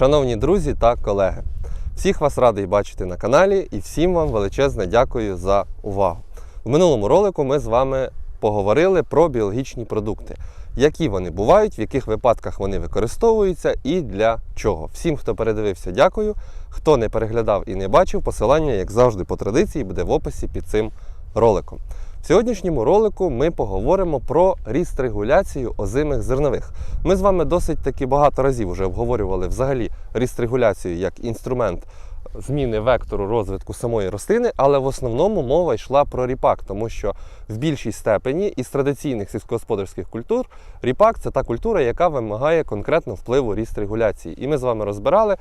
Шановні друзі та колеги, всіх вас радий бачити на каналі і всім вам величезне дякую за увагу. В минулому ролику ми з вами поговорили про біологічні продукти, які вони бувають, в яких випадках вони використовуються і для чого. Всім, хто передивився, дякую. Хто не переглядав і не бачив, посилання, як завжди, по традиції, буде в описі під цим роликом. В сьогоднішньому ролику ми поговоримо про ріст регуляцію озимих зернових. Ми з вами досить таки багато разів вже обговорювали взагалі ріст регуляцію як інструмент зміни вектору розвитку самої рослини, але в основному мова йшла про ріпак, тому що в більшій степені із традиційних сільськогосподарських культур ріпак це та культура, яка вимагає конкретно впливу ріст регуляції. І ми з вами розбирали.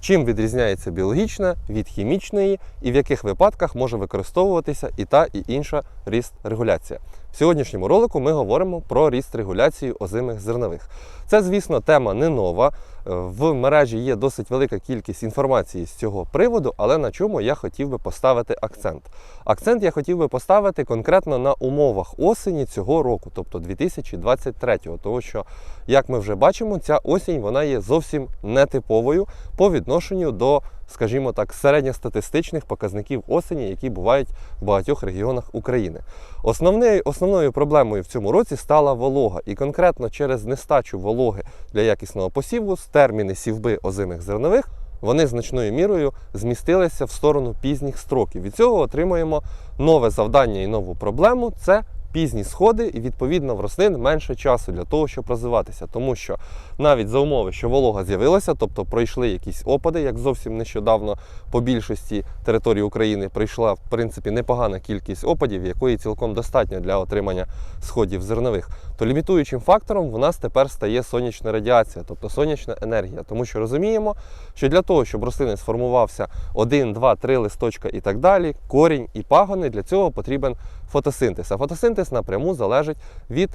Чим відрізняється біологічна від хімічної і в яких випадках може використовуватися і та, і інша ріст регуляція? В сьогоднішньому ролику ми говоримо про ріст регуляції озимих зернових. Це, звісно, тема не нова. В мережі є досить велика кількість інформації з цього приводу, але на чому я хотів би поставити акцент. Акцент я хотів би поставити конкретно на умовах осені цього року, тобто 2023-го, тому що, як ми вже бачимо, ця осінь вона є зовсім нетиповою по відношенню до, скажімо так, середньостатистичних показників осені, які бувають в багатьох регіонах України. Основною, основною проблемою в цьому році стала волога, і конкретно через нестачу вологи для якісного посіву терміни сівби озимих зернових. Вони значною мірою змістилися в сторону пізніх строків. Від цього отримуємо нове завдання і нову проблему це пізні сходи, і відповідно в рослин менше часу для того, щоб розвиватися. Тому що навіть за умови, що волога з'явилася, тобто пройшли якісь опади, як зовсім нещодавно по більшості території України прийшла в принципі непогана кількість опадів, якої цілком достатньо для отримання сходів зернових. То лімітуючим фактором в нас тепер стає сонячна радіація, тобто сонячна енергія. Тому що розуміємо, що для того, щоб рослини сформувався один, два, три листочка і так далі, корінь і пагони, для цього потрібен фотосинтез. А фотосинтез напряму залежить від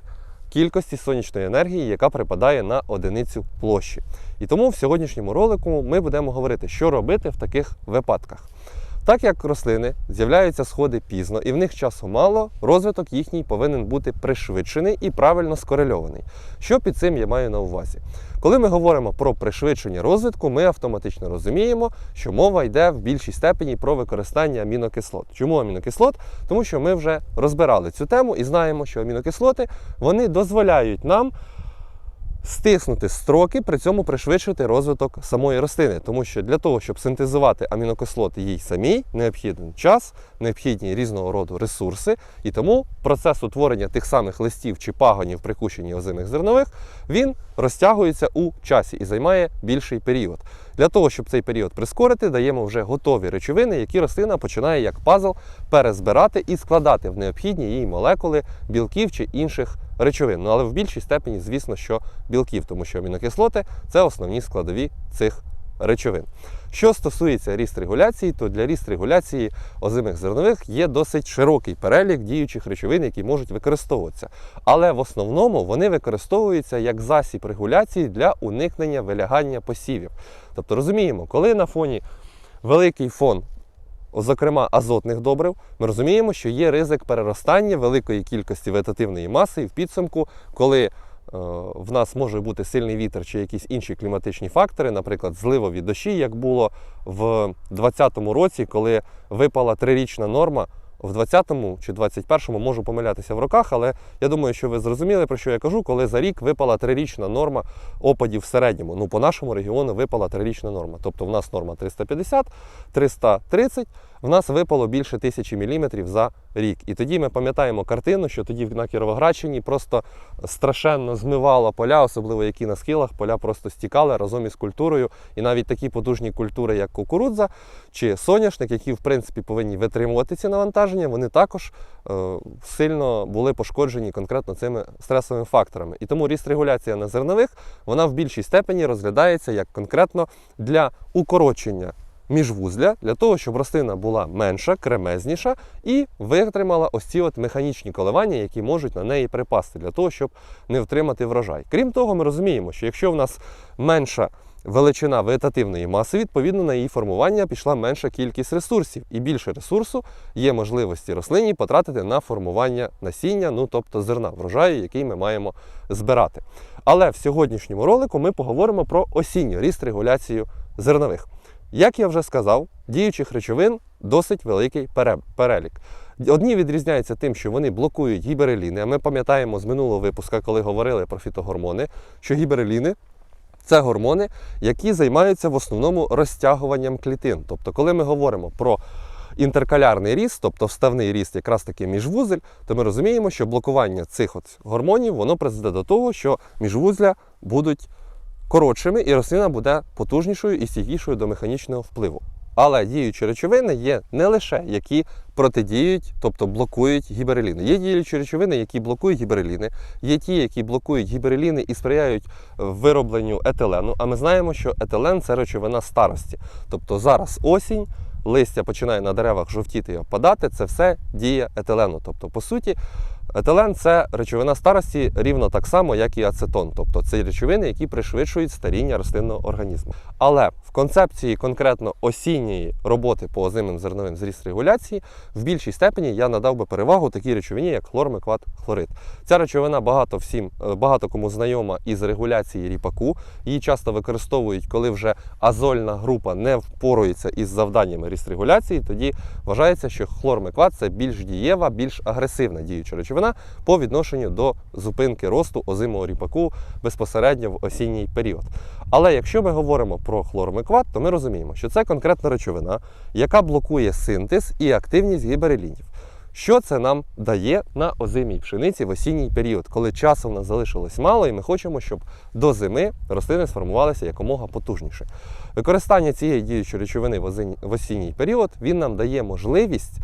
кількості сонячної енергії, яка припадає на одиницю площі. І тому в сьогоднішньому ролику ми будемо говорити, що робити в таких випадках. Так як рослини з'являються сходи пізно і в них часу мало, розвиток їхній повинен бути пришвидшений і правильно скорельований. Що під цим я маю на увазі? Коли ми говоримо про пришвидшення розвитку, ми автоматично розуміємо, що мова йде в більшій степені про використання амінокислот. Чому амінокислот? Тому що ми вже розбирали цю тему і знаємо, що амінокислоти вони дозволяють нам стиснути строки, при цьому пришвидшити розвиток самої рослини. Тому що для того, щоб синтезувати амінокислоти їй самій, необхідний час, необхідні різного роду ресурси, і тому процес утворення тих самих листів чи пагонів при кущенні озимих зернових він розтягується у часі і займає більший період. Для того, щоб цей період прискорити, даємо вже готові речовини, які рослина починає як пазл перезбирати і складати в необхідні їй молекули білків чи інших речовин. Ну але в більшій степені, звісно, що білків, тому що амінокислоти це основні складові цих речовин. Що стосується ріст регуляції, то для ріст регуляції озимих зернових є досить широкий перелік діючих речовин, які можуть використовуватися. Але в основному вони використовуються як засіб регуляції для уникнення вилягання посівів. Тобто розуміємо, коли на фоні великий фон зокрема азотних добрив, ми розуміємо, що є ризик переростання великої кількості вегетативної маси, і в підсумку, коли в нас може бути сильний вітер чи якісь інші кліматичні фактори, наприклад, зливові дощі, як було в 2020 році, коли випала трирічна норма. В 20-му чи 21-му можу помилятися в роках, але я думаю, що ви зрозуміли, про що я кажу, коли за рік випала трирічна норма опадів в середньому. Ну, по нашому регіону випала трирічна норма. Тобто в нас норма 350, 330, в нас випало більше тисячі міліметрів за рік. І тоді ми пам'ятаємо картину, що тоді на Кіровоградщині просто страшенно змивало поля, особливо які на схилах, поля просто стікали разом із культурою. І навіть такі потужні культури, як кукурудза чи соняшник, які в принципі повинні витримувати ці навантаження, вони також е, сильно були пошкоджені конкретно цими стресовими факторами. І тому ріст регуляція на зернових вона в більшій степені розглядається як конкретно для укорочення міжвузля для того, щоб рослина була менша, кремезніша і витримала ось ці от механічні коливання, які можуть на неї припасти, для того, щоб не втримати врожай. Крім того, ми розуміємо, що якщо в нас менша величина вегетативної маси, відповідно на її формування пішла менша кількість ресурсів, і більше ресурсу є можливості рослині потратити на формування насіння, ну тобто зерна врожаю, який ми маємо збирати. Але в сьогоднішньому ролику ми поговоримо про осінню ріст регуляцію зернових. Як я вже сказав, діючих речовин досить великий перелік. Одні відрізняються тим, що вони блокують гібереліни. А ми пам'ятаємо з минулого випуска, коли говорили про фітогормони, що гібереліни це гормони, які займаються в основному розтягуванням клітин. Тобто, коли ми говоримо про інтеркалярний ріст, тобто вставний ріст, якраз таки міжвузель, то ми розуміємо, що блокування цих от гормонів воно призведе до того, що міжвузля будуть коротшими, і рослина буде потужнішою і стійкішою до механічного впливу. Але діючі речовини є не лише які протидіють, тобто блокують гібереліни. Є діючі речовини, які блокують гібереліни, є ті, які блокують гібереліни і сприяють виробленню етилену. А ми знаємо, що етилен це речовина старості. Тобто зараз осінь, листя починає на деревах жовтіти і опадати. Це все дія етилену. Тобто, по суті, етилен це речовина старості рівно так само, як і ацетон. Тобто це речовини, які пришвидшують старіння рослинного організму. Але в концепції конкретно осінньої роботи по озимим зерновим зріст регуляції в більшій степені я надав би перевагу такій речовині, як хлормекват хлорид. Ця речовина багато всім е, багато кому знайома із регуляції ріпаку. Її часто використовують, коли вже азольна група не впорується із завданнями ріст регуляції. Тоді вважається, що хлормекват це більш дієва, більш агресивна діюча речовина по відношенню до зупинки росту озимого ріпаку безпосередньо в осінній період. Але якщо ми говоримо про хлормекват, то ми розуміємо, що це конкретна речовина, яка блокує синтез і активність гіберелінів. Що це нам дає на озимій пшениці в осінній період, коли часу в нас залишилось мало, і ми хочемо, щоб до зими рослини сформувалися якомога потужніше. Використання цієї діючої речовини в осінній період він нам дає можливість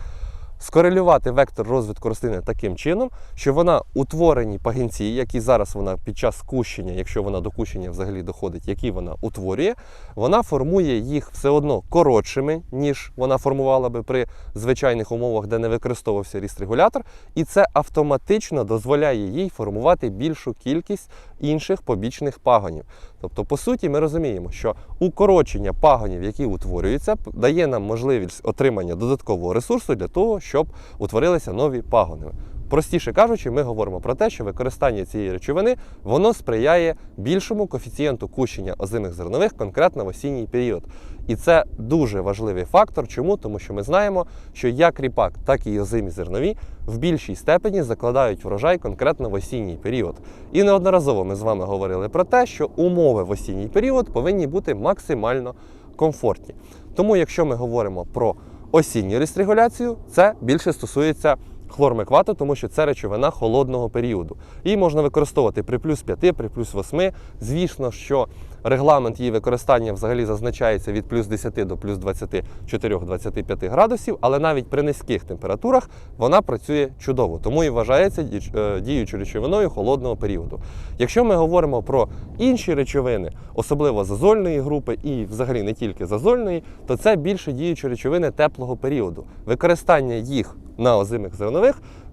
скорелювати вектор розвитку рослини таким чином, що вона утворені пагінці, які зараз вона під час кущення, якщо вона до кущення взагалі доходить, які вона утворює, вона формує їх все одно коротшими, ніж вона формувала би при звичайних умовах, де не використовувався ріст-регулятор, і це автоматично дозволяє їй формувати більшу кількість інших побічних пагонів. Тобто, по суті, ми розуміємо, що укорочення пагонів, які утворюються, дає нам можливість отримання додаткового ресурсу для того, щоб утворилися нові пагони. Простіше кажучи, ми говоримо про те, що використання цієї речовини воно сприяє більшому коефіцієнту кущення озимих зернових конкретно в осінній період. І це дуже важливий фактор. Чому? Тому що ми знаємо, що як ріпак, так і озимі зернові в більшій степені закладають врожай конкретно в осінній період. І неодноразово ми з вами говорили про те, що умови в осінній період повинні бути максимально комфортні. Тому, якщо ми говоримо про осінню рестрегуляцію, це більше стосується хлормеквату, тому що це речовина холодного періоду. Її можна використовувати при плюс 5, при плюс 8. Звісно, що регламент її використання взагалі зазначається від плюс 10 до плюс 24-25 градусів, але навіть при низьких температурах вона працює чудово, тому і вважається е, діючою речовиною холодного періоду. Якщо ми говоримо про інші речовини, особливо з азольної групи і взагалі не тільки з азольної, то це більше діючі речовини теплого періоду. Використання їх на озимих зернових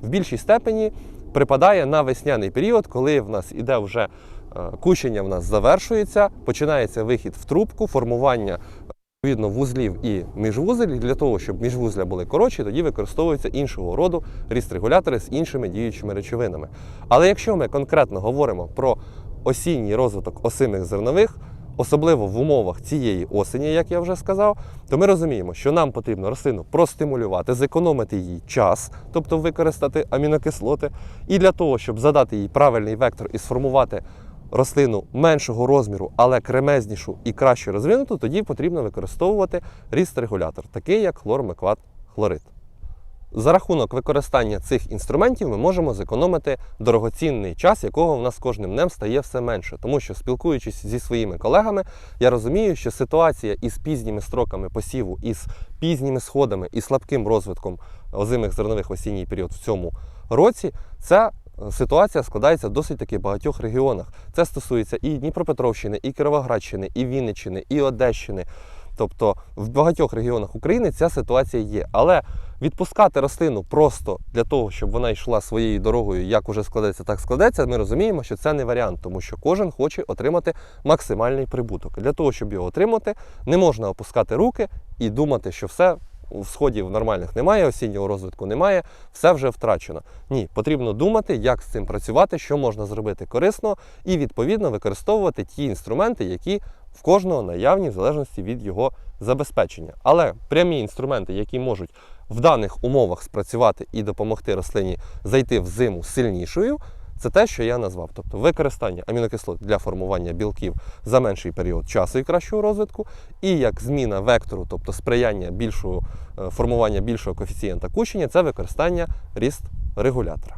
в більшій степені припадає на весняний період, коли в нас іде вже е, кущення в нас завершується, починається вихід в трубку, формування відповідно вузлів і міжвузель. Для того, щоб міжвузля були коротші, тоді використовуються іншого роду ріст-регулятори з іншими діючими речовинами. Але якщо ми конкретно говоримо про осінній розвиток осимих зернових, особливо в умовах цієї осені, як я вже сказав, то ми розуміємо, що нам потрібно рослину простимулювати, зекономити їй час, тобто використати амінокислоти, і для того, щоб задати їй правильний вектор і сформувати рослину меншого розміру, але кремезнішу і краще розвинуту, тоді потрібно використовувати ріст-регулятор, такий як хлормекват хлорид. За рахунок використання цих інструментів ми можемо зекономити дорогоцінний час, якого в нас кожним днем стає все менше. Тому що, спілкуючись зі своїми колегами, я розумію, що ситуація із пізніми строками посіву, із пізніми сходами і слабким розвитком озимих зернових в осінній період в цьому році, ця е, ситуація складається в досить таки багатьох регіонах. Це стосується і Дніпропетровщини, і Кіровоградщини, і Вінниччини, і Одещини. Тобто в багатьох регіонах України ця ситуація є. Але Відпускати рослину просто для того, щоб вона йшла своєю дорогою, як уже складеться, так складеться. Ми розуміємо, що це не варіант, тому що кожен хоче отримати максимальний прибуток. Для того, щоб його отримати, не можна опускати руки і думати, що все сходів нормальних немає, осіннього розвитку немає, все вже втрачено. Ні, потрібно думати, як з цим працювати, що можна зробити корисно, і відповідно використовувати ті інструменти, які в кожного наявні в залежності від його забезпечення. Але прямі інструменти, які можуть в даних умовах спрацювати і допомогти рослині зайти в зиму сильнішою. Це те, що я назвав, тобто використання амінокислот для формування білків за менший період часу і кращого розвитку, і як зміна вектору, тобто сприяння більшого е, формування більшого коефіцієнта кущення, це використання ріст регулятора.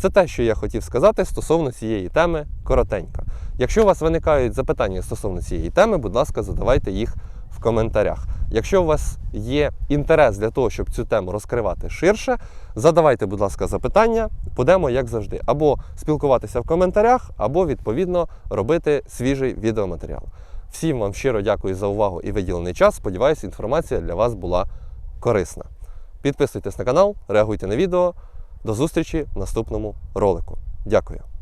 Це те, що я хотів сказати стосовно цієї теми коротенько. Якщо у вас виникають запитання стосовно цієї теми, будь ласка, задавайте їх в коментарях. Якщо у вас є інтерес для того, щоб цю тему розкривати ширше, задавайте, будь ласка, запитання, будемо, як завжди, або спілкуватися в коментарях, або відповідно робити свіжий відеоматеріал. Всім вам щиро дякую за увагу і виділений час. Сподіваюсь, інформація для вас була корисна. Підписуйтесь на канал, реагуйте на відео. До зустрічі в наступному ролику. Дякую.